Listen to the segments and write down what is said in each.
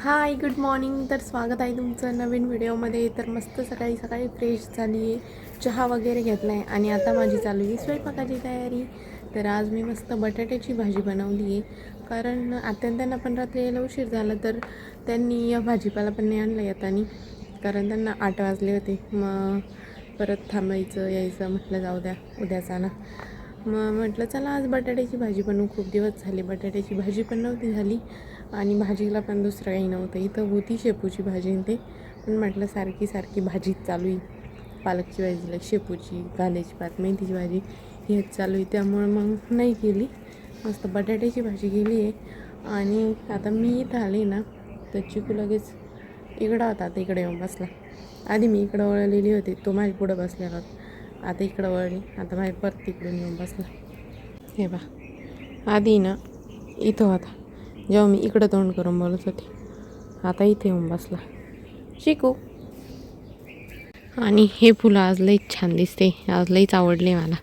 Hi good morning. तर स्वागत आहे तुमचं नवीन व्हिडिओमध्ये. तर मस्त सकाळी सकाळी फ्रेश झाली आहे. चहा वगैरे घेतला आहे आणि आता माझी चालू आहे स्वयंपाकाची तयारी. तर आज मी मस्त बटाट्याची भाजी बनवली आहे. कारण आत्यानं त्यांना पण रात्री यायला उशीर झाला तर त्यांनी या भाजीपाला पण नाही आणला येतानी कारण त्यांना आठ वाजले होते. मग परत थांबायचं यायचं म्हटलं जाऊ द्या उद्याचा ना मग म्हटलं चला आज बटाट्याची भाजी बनवू. खूप दिवस झाले बटाट्याची भाजी पण नव्हती झाली. आणि भाजीला पण दुसरं काही नव्हतं. इथं होती शेपूची भाजी ते. पण म्हटलं सारखी सारखी भाजीच चालू आहे. पालकची भाजीला शेपूची गाल्याची पात मेथीची भाजी हेच चालू आहे. त्यामुळं मग नाही केली. मस्त बटाट्याची भाजी केली आहे. आणि आता मी इथं आले ना तर चिकू लगेच इकडं होता आता इकडे येऊन बसला. आधी मी इकडं वळलेली होती. तो माझ्या पुढं बसलेला होता. आता इकडं वळली आता माझ्या परत तिकडून येऊन बसला हे बा आधी ना इथं होता. जेव्हा मी इकडं तोंड करून बोलत होते. आता इथे येऊन बसला. शिकू. आणि हे फुलं आज लईच छान दिसते. आज लईच आवडले मला.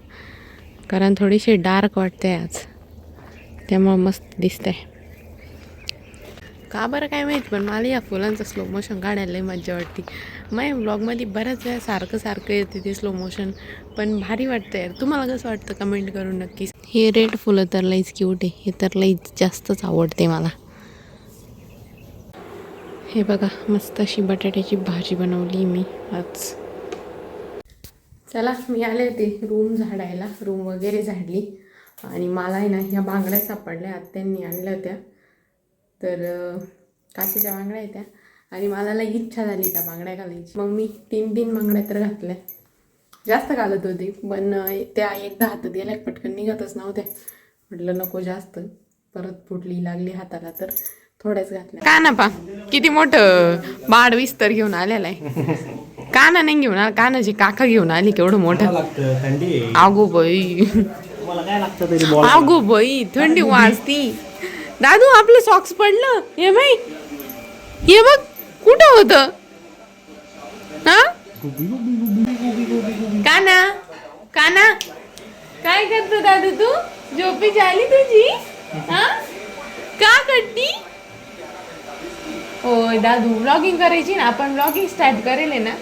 कारण थोडीशी डार्क वाटते आज. त्यामुळं मस्त दिसतंय. का बरं काय माहीत पण मला या फुलांचं स्लो मोशन काढायला लई मज्जा वाटते. माझ्या ब्लॉगमध्ये बऱ्याच वेळा सारखं सारखं येते ते स्लो मोशन पण भारी वाटतं यार. तुम्हाला कसं वाटतं कमेंट करून नक्कीच हे रेड फुलं तर लईच क्यूट आहे. हे तर लईच जास्तच आवडते मला. हे बघा मस्त अशी बटाट्याची भाजी बनवली मी आज. चला मी आले होते रूम झाडायला. रूम वगैरे झाडली. आणि मला आहे ना ह्या बांगड्या सापडल्या. आत्यांनी आणल्या होत्या. तर काचेच्या बांगड्या आहेत त्या. आणि मला लई इच्छा झाली त्या बांगड्या घालायची. मग मी तीन तीन बांगड्या तर घातल्या. जास्त घालत होते पण त्या एकदा हातात गेल्या पटकन निघतच नव्हत्या. म्हटलं नको जास्त. परत फुटली लागली हाताला तर थोड्याच घातल्या. का ना पा किती मोठं बाड विस्तर घेऊन आलेला आहे. काना नाही घेऊन आला कानाची काका घेऊन आली केवढं मोठं. आगो बाई. अगो बाई थंडी? वाजती. दादू आपलं सॉक्स पडलं. हे भाई हे बघ कुठं होत? हा? काना काना. काय करतो दादू तू? झोपी झाली तुझी? हा? का कट्टी होय दादू ब्लॉगिंग करायची ना. आपण ब्लॉगिंग स्टार्ट करेल आहे ना.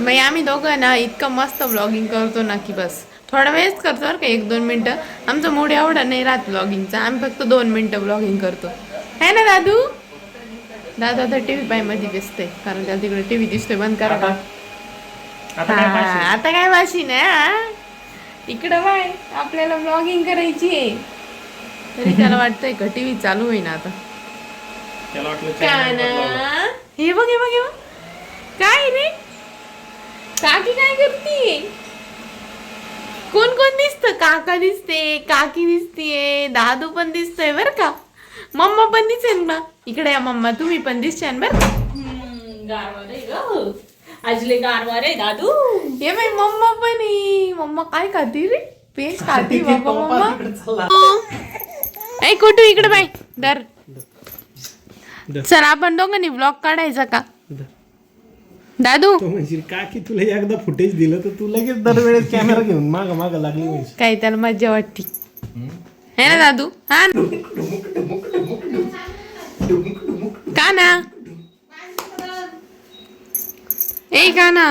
मग आम्ही दोघं ना इतकं मस्त ब्लॉगिंग करतो ना की बस. थोडा वेळच करतो बरं का एक दोन मिनटं. आमचा मूड एवढा नाही राहत ब्लॉगिंगचा आम्ही फक्त दोन मिनटं ब्लॉगिंग करतो. है ना दादू? दादू आता टी व्ही पायमध्ये दिसतंय कारण त्याला तिकडे टी व्ही दिसतोय बंद करा. आता? काय हा, पाचशे? आता काय वाशी ना इकडं बाय आपल्याला ब्लॉगिंग करायची आहे. तरी त्याला वाटतंय का टी व्ही चालू होईना आता. काना हे बघ हे बघ हे बघ. काय रे? काकी काय करतीये? कोण कोण दिसत? काका दिसते काकी दिसतीये दादू पण दिसतोय बर का? मम्मा पण दिसेल ना इकडे या मम्मा तुम्ही पण दिसशान बर आजले गारवा रे दादू. ये बाई मम्मा पण आहे मम्मा काय खाती रे? पेज खाती बाबा मम्मा. ऐ कुठू इकडे बाई? डर दर. चल आपण दोघांनी ब्लॉग काढायचा का. दादू. तो म्हणशील का की तुला एकदा फुटेज दिलं तर तू लगेच दरवेळेस कॅमेरा घेऊन माग माग लागली म्हणशील. काय त्याला मज्जा वाटते. है ना दादू? हा ना? का ना? ए का ना?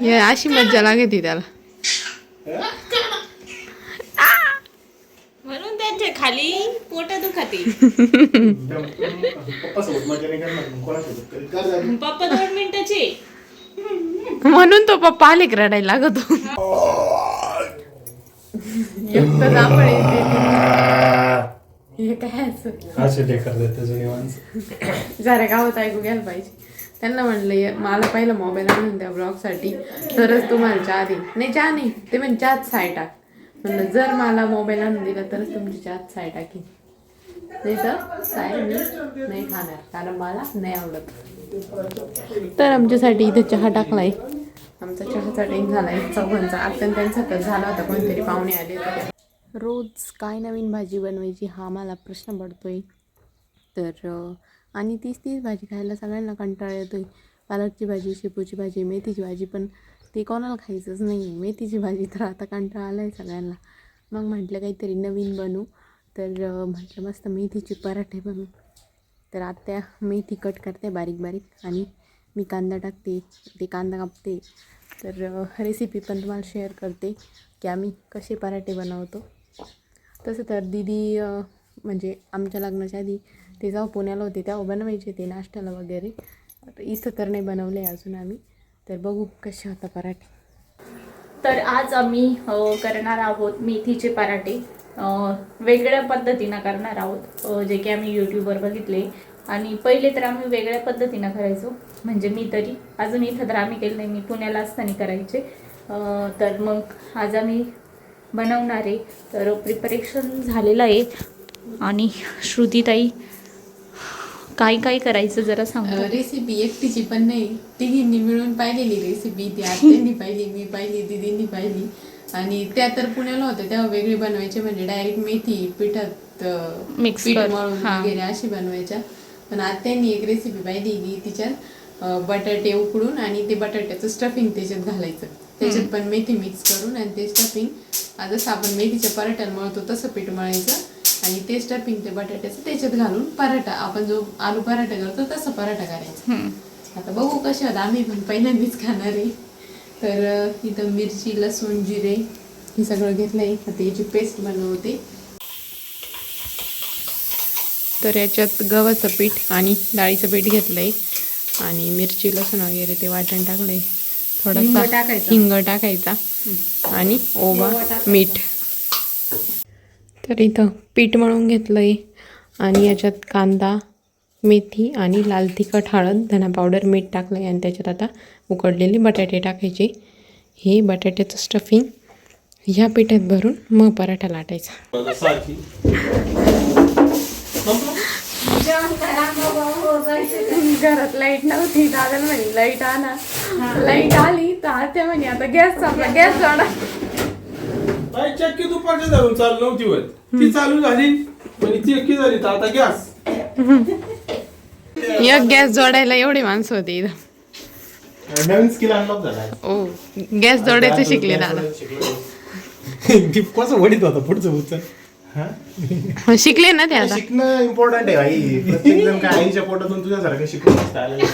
हे अशी मज्जा लागते त्याला म्हणून त्यांच्या खाली पोट दुखाते. पप्पा दोन मिनिटाचे. म्हणून तो पप्पा आले रडायला लागतो. जरा गावात ऐकू घ्यायला पाहिजे. त्यांना म्हणलं "ये, मला पहिलं मोबाईल आणून द्या ब्लॉगसाठी तरच तुम्हाला चहा देईन. नाही चहा नाही. ते म्हणजे चहात साय टाक. म्हणलं जर मला मोबाईल आणून दिला तरच तुमची चहात साय टाकी नाही तर साय मी नाही खाणार कारण मला नाही आवडत. तर आमच्यासाठी इथं चहा टाकलाय. आमचा चहाचा टाईम झालाय चौघांचा. आता त्यांचा तर झाला होता कोणतरी पाहुणे आले होते. रोज काय नवीन भाजी बनवायची हा मला प्रश्न पडतोय. तर आणि तीच तीच भाजी खायला सगळ्यांना कंटाळा येतोय. पालकची भाजी शेपूची भाजी मेथीची भाजी पण ते कोणाला खायचंच नाही आहे मेथीची भाजी तर आता कंटाळा आला आहे सगळ्यांना. मग म्हटलं काहीतरी नवीन बनवू तर म्हटलं मस्त मेथीचे पराठे बनवू. तर आत्या मेथी कट करते बारीक बारीक आणि मी कांदा टाकते ते कांदा कापते. तर रेसिपी पण तुम्हाला शेअर करते की आम्ही कसे पराठे बनवतो. तसं तर दिदी म्हणजे आमच्या लग्नाच्या आधी ते जेव्हा पुण्याला होते तेव्हा बनवायचे ते नाश्त्याला वगैरे. इथं तर नाही बनवले अजून आम्ही. तर बघू कसे होता पराठे. तर आज आम्ही करणार आहोत मेथीचे पराठे. वेगळ्या पद्धतीनं करणार आहोत जे की आम्ही यूट्यूबवर बघितले. आणि पहिले तर आम्ही वेगळ्या पद्धतीनं करायचो. म्हणजे मी तरी अजून इथं तर आम्ही केलं नाही. मी पुण्याला असताना करायचे. तर मग आज आम्ही बनवणार आहे. तर प्रिपरेशन झालेलं आहे. आणि श्रुतीताई काय काय करायचं जरा सांगतो रेसिपी एकटीची पण नाही. तिघींनी मिळून पाहिलेली रेसिपी ती आत्यांनी पाहिली मी पाहिली दिदींनी पाहिली. आणि त्या तर पुण्याला होत्या. तेव्हा वेगळी बनवायचे म्हणजे डायरेक्ट मेथी पिठात पीठ कर- मळून. वगैरे अशी बनवायच्या. पण आत्यांनी एक रेसिपी पाहिली की तिच्यात बटाटे उकडून आणि ते बटाट्याचं स्टफिंग त्याच्यात घालायचं. त्याच्यात पण मेथी मिक्स करून आणि ते स्टफिंग जसं आपण मेथीच्या पराठ्याला मळतो तसं पीठ मळायचं. आणि ते स्टफिंग ते बटाट्याचं त्याच्यात घालून पराठा आपण जो आलू पराठा करतो तसं पराठा करायचा. आता बघू कसे होत आम्ही पण पहिल्यांदाच खाणार आहे. तर इथं मिरची लसूण जिरे हे सगळं घेतलंय. आता याची पेस्ट बनवते. तर याच्यात गव्हाचं पीठ आणि डाळीचं पीठ घेतलंय. आणि मिरची लसूण वगैरे ते वाटण टाकलंय. थोडासा टाकायचा. हिंग टाकायचा. आणि ओवा मीठ. तर इथं पीठ मळून घेतलं आहे आणि याच्यात कांदा मेथी आणि लाल तिखट हळद धना पावडर मीठ टाकलं आहे आणि त्याच्यात आता उकडलेले बटाटे टाकायचे. हे बटाट्याचं स्टफिंग ह्या पिठात भरून मग पराठा लाटायचा. घरात लाइट नव्हती दादा म्हणे लाइट आणा. लाइट आली तर आता म्हणे आता गॅस संपला गॅस जोडा बाई चक्की दुपारच्या धरून चालू नव्हती होत. ती चालू झाली म्हणजे ती चक्की झाली तर आता गॅस. एक गॅस जोडायला एवढी माणसं होती इथं. नवीन स्किल अनलॉक झाला. ओ गॅस जोडायचं शिकले दादा. कसं वडीत होता पुढचं पुढचं हा? शिकले ना ते आता. शिकणं इम्पॉर्टंट आहे प्रत्येक जण काय आईच्या पोटातून तुझ्यासारखं शिकून नसतं आलेलं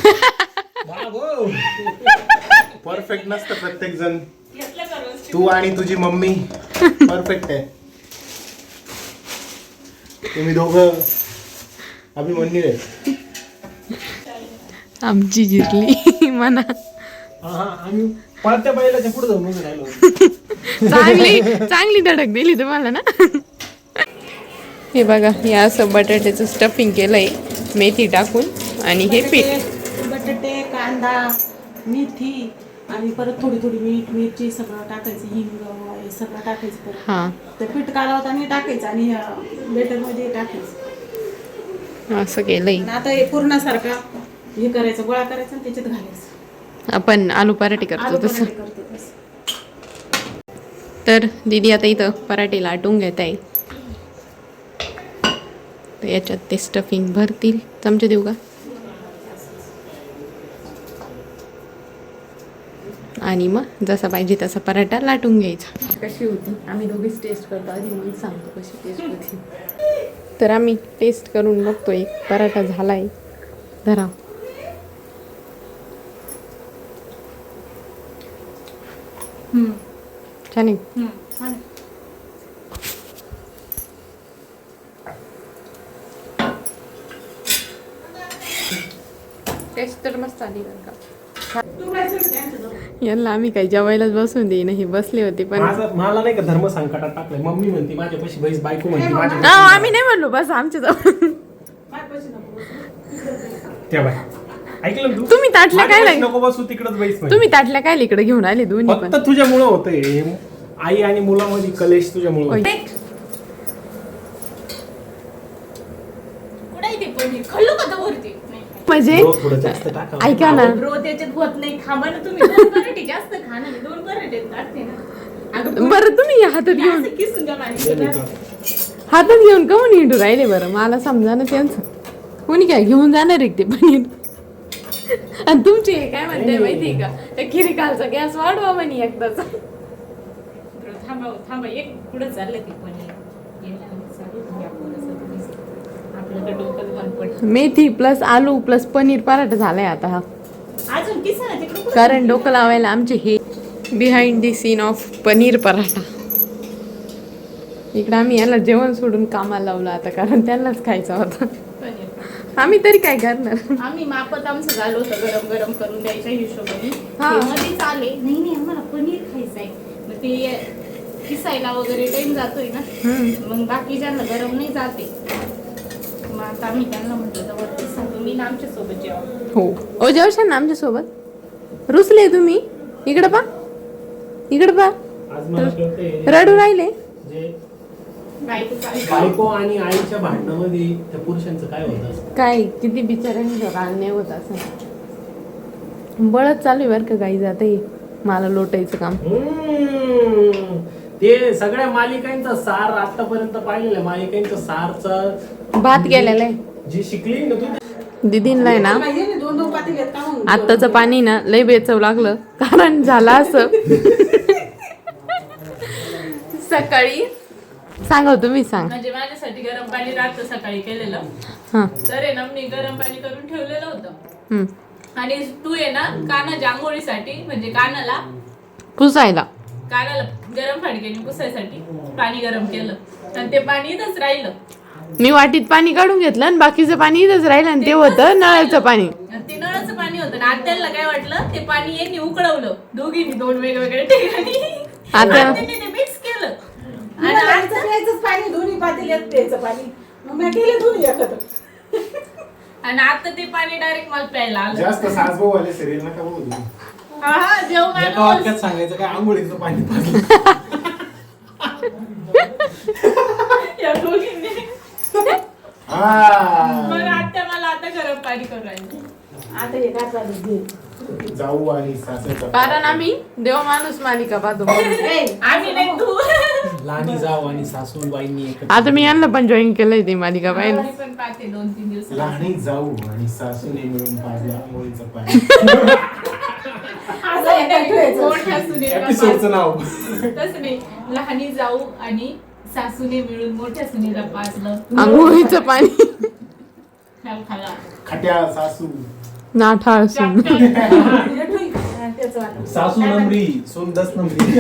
परफेक्ट नसतं प्रत्येक जण. तू आणि तुझी मम्मी परफेक्ट आहे. तुम्ही दोघं अभिमन्यू आहे आमची जिरली म्हणा हा आम्ही पळत्या बैलाच्या पुढे जाऊन उभे राहिलो. चांगली चांगली धडक दिली तुम्हाला ना. हे बघा हे असं बटाट्याचं स्टफिंग केलंय. मेथी टाकून आणि हे पीठ. बटाटे कांदा मेथी आणि परत थोडी थोडी मीठ मिरची सगळं टाकायचं हिंग हे सगळं टाकायचं परत. ते पीठ कालवताना टाकायचं आणि बेटरमध्ये टाकायचं. असं केलंय. आणि आता हे पूर्णासारखा हे करायचं गोळा करायचा आणि त्याच्यात घालायचं. आपण आलू पराठे आलू करतो तसं. पराठे करतो तसं. तर दीदी आता इथं पराठे लाटून घेत आहे. तर याच्यात ते स्टफिंग भरतील. चमचे देऊ का? आणि मग जसा पाहिजे तसा पराठा लाटून घ्यायचा. कशी होती? आम्ही दोघीच टेस्ट करतो. आधी मग सांगतो कशी टेस्ट होती. तर आम्ही टेस्ट करून बघतो एक पराठा झालाय. धरा. छान आहे. हा. टेस्ट तर मस्त आली बरं का. यांना आम्ही काही जेवायलाच बसून देईन हे बसले होते पण माझं मला नाही का धर्म संकटात टाकलंय. मम्मी म्हणते माझ्या पैसे बैस बायको म्हणते माझ्या हा, आम्ही नाही म्हणलो बस आमच्या जवळ. त्या बाय ऐकलं ना तू? तुम्ही ताटल्या काय माझ्यापाशी लाग- नको बसू तिकडच बैस. तुम्ही ताटल्या काय इकडे घेऊन आले दोन्ही पण. फक्त तुझ्यामुळं होतंय. आई आणि मुलामध्ये कलेश तुझ्यामुळं ओय. होतोय. कुठे आहे ते पनीर खाल्लं का वरती नाही म्हणजे रोज थोडं जास्त टाका ऐका ना. ब्रो त्याच्यात होत नाही. खांबा ना तुम्ही. दोन पराठे जास्त खा ना. मी दोन पराठे टाकते ना. अगं बरं तुम्ही या हातात घेऊन. असं किसून द्या माझ्या दे हातात. घेऊन का म्हणून हिंडू राहिले बरं? मला समजा ना त्यांचं. कोणी काय घेऊन जाणार आहे ते पनीर? आणि तुमचे हे काय म्हणते माहितीये का? त्या खिरी कालचा गॅस वाढवा म्हणे एकदाच. थांबा हो, थांबा. एक पुढे चाललं ते पनीर गेलं, चालू द्या. माझं डोकं बंद पडलं मेथी प्लस आलू प्लस पनीर पराठा झालाय आता हा. कारण डोकं लावायला आमचे हे behind the scene of paneer paratha. इकडं आम्ही याला जेवण सोडून कामाला लावलं आता कारण त्यांनाच खायचा होता. आम्ही तरी काय करणार? आम्ही मापत आमचं झालं होतं गरम गरम करून द्यायच्या हिशोबाने. हा. मध्येच आले नाही नाही आम्हाला पनीर खायचंय मग ते किसायला वगैरे टाइम जातोय ना. मग बाकीच्यांना गरम नाही जाते. आता आम्ही त्यांना म्हटलं जवळ किस्सा तुम्ही ना आमच्यासोबत जेवा हो. ओ जेवशाल ना आमच्यासोबत? रुसले तुम्ही? इकडं पा इकडं पा रडू राहिले. जे बायको काय बायको आणि आईच्या भांडणामध्ये त्या पुरुषांचं काय होत असतं? काय? किती बिचाऱ्यांचं होत असं? बळच चालू आहे बरं का गाई जाते मला लोटायचं काम. हम्म. ते सगळ्या मालिकांचा सार आतापर्यंत पाहिलेल्या मालिकांचा सारचा भात गेलेला आहे. जी शिकली ना तू दिदींना आहे ना दोन दोन का मग? आत्ताचं पाणी ना लय बेचव लागलं. कारण झालं असं. सकाळी सांगा हो, तुम्ही सांग. म्हणजे माझ्यासाठी गरम पाणी रात्र सकाळी केलेलं. हा. तर आहे ना मी गरम पाणी करून ठेवलेलं होतं. हम्म. आणि तू आहे ना कानाच्या आंघोळीसाठी म्हणजे कानाला पुसायला. कानाला गरम फाडक्याने पुसायसाठी. पाणी गरम केलं. आणि ते पाणी इथंच राहिलं. मी वाटीत पाणी काढून घेतलं आणि बाकीचं पाणी इथंच राहिलं आणि ते होतं नळाचं पाणी. आणि ते नळाचं पाणी होतं. ना आत्याला काय वाटलं ते पाणी यांनी उकळवलं. दोघींनी दोन वेगवेगळ्या ठिकाणी. आत्याने ते मिक्स केलं. आणि आईचं प्यायचंच पाणी दोन्ही पातेले आहेत प्यायचं पाणी. मग मी केले दोन्ही एकत्र. आणि आता ते पाणी डायरेक्ट मला प्यायला आलं. जास्त सासभाऊ आले सिरियल नका बघू तुम्ही. जेव्हा एका माणूस- वाक्यात सांगायचं काय आंघोळीचं पाणी पाजलं या दोघींनी. मग आत्या मला आता गरम पाणी करून राहिली. आता हे काय चालू घे. जाऊ आणि सासरचा कारण आम्ही देव माणूस मालिका पाहतो. आम्ही नाही तू. लहानी जाव आणि सासूबाईंनी एकत्र आता मी यांना पण जॉईन केलंय ती मालिका पाहिजे मी पण पाहते दोन तीन दिवस लहानी जाऊ आणि सासूने मिळून पाजला आंघोळीचं पाणी. असं काय ठेवायचं एपिसोडचं नाव. तसं नाही लहानी जाऊ आणि सासूने मिळून मोठ्या सुनेला पाजलं. आंघोळीचं पाणी. खाल खाला. खट्या सासू. नाठाळ सून चाप, चाप. हे ठेवी. त्याचं वाटलं. सासू नंबरी सोन दस नंबरी